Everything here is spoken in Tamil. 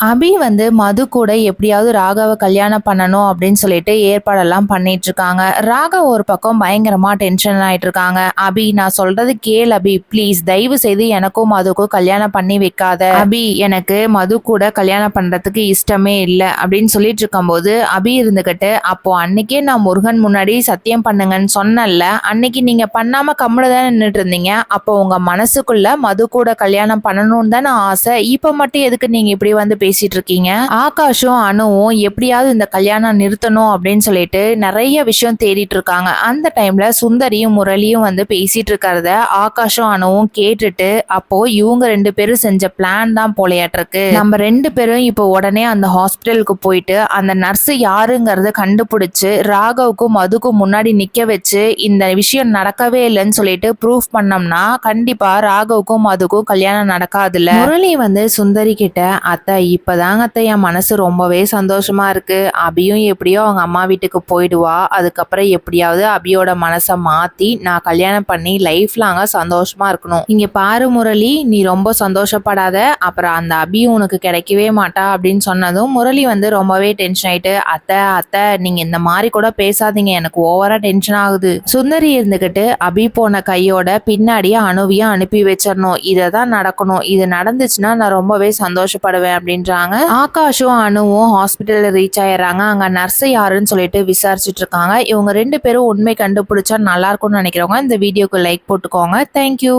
அபி வந்து மது கூட எப்படியாவது ராகாவை கல்யாணம் பண்ணணும் அப்படின்னு சொல்லிட்டு ஏற்பாடெல்லாம் பண்ணிட்டு இருக்காங்க ராகவ் ஒரு பக்கம் பயங்கரமா டென்ஷன் ஆயிட்டு இருக்காங்க அபி நான் சொல்றது கேள் அபி ப்ளீஸ் தயவு செய்து எனக்கும் மதுக்கும் கல்யாணம் பண்ணி வைக்காத. அபி எனக்கு மது கூட கல்யாணம் பண்றதுக்கு இஷ்டமே இல்லை அப்படின்னு சொல்லிட்டு இருக்கும்போது அபி இருந்துகிட்டு அப்போ அன்னைக்கே நான் முருகன் முன்னாடி சத்தியம் பண்ணுங்கன்னு சொன்னேன்ல அன்னைக்கு நீங்க பண்ணாம கம்முல தான் நின்றுட்டு இருந்தீங்க அப்போ உங்க மனசுக்குள்ள மது கூட கல்யாணம் பண்ணணும்னு தானே ஆசை இப்ப மட்டும் எதுக்கு நீங்க இப்படி வந்து பேசிட்டு இருக்கீங்க ஆகாஷும் அணுவும் எப்படியாவது இந்த கல்யாணம் நிறுத்தணும் அப்படின்னு சொல்லிட்டு நிறைய விஷயம் தேடிட்டு இருக்காங்க அந்த டைம்ல சுந்தரியும் முரளியும் வந்து பேசிட்டு இருக்கிறத ஆகாஷும் அணுவும் கேட்டுட்டு அப்போ இவங்க ரெண்டு பேரும் செஞ்ச பிளான் தான் போலையாட்டிருக்கு நம்ம ரெண்டு பேரும் இப்போ உடனே அந்த ஹாஸ்பிட்டலுக்கு போயிட்டு அந்த நர்ஸ் யாருங்கிறத கண்டுபிடிச்சு ராகவுக்கும் மதுக்கும் முன்னாடி நிக்க வச்சு இந்த விஷயம் நடக்கவே இல்லைன்னு சொல்லிட்டு ப்ரூஃப் பண்ணோம்னா கண்டிப்பா ராகவுக்கும் மதுக்கும் கல்யாணம் நடக்காதுல்ல. முரளி வந்து சுந்தரி கிட்ட அத்தை இப்போதாங்க அத்தை என் மனசு ரொம்பவே சந்தோஷமா இருக்கு. அபியும் எப்படியோ அவங்க அம்மா வீட்டுக்கு போயிடுவா. அதுக்கப்புறம் எப்படியாவது அபியோட மனசை மாத்தி நான் கல்யாணம் பண்ணி லைஃப் லாங்கா சந்தோஷமா இருக்கணும். இங்க பாரு முரளி நீ ரொம்ப சந்தோஷப்படாத. அப்புறம் அந்த அபி உனக்கு கிடைக்கவே மாட்டா அப்படின்னு சொன்னதும் முரளி வந்து ரொம்பவே டென்ஷன் ஆயிட்டு அத்தை அத்தை நீங்க இந்த மாதிரி கூட பேசாதீங்க. எனக்கு ஓவரா டென்ஷன் ஆகுது. சுந்தரி இருந்துகிட்டு அபி போன கையோட பின்னாடியே அணுவியும் அனுப்பி வச்சிடணும். இதை தான் நடக்கணும். இது நடந்துச்சுன்னா நான் ரொம்பவே சந்தோஷப்படுவேன் பண்றாங்க ஆகாஷும் அணுவும் ஹாஸ்பிட்டல்ல ரீச் ஆயிடுறாங்க. அங்க நர்ஸ் யாருன்னு சொல்லிட்டு விசாரிச்சுட்டு இருக்காங்க இவங்க ரெண்டு பேரும் உண்மை கண்டுபிடிச்சா நல்லா இருக்கும்னு நினைக்கிறவங்க இந்த வீடியோக்கு லைக் போட்டுக்கோங்க. தேங்க்யூ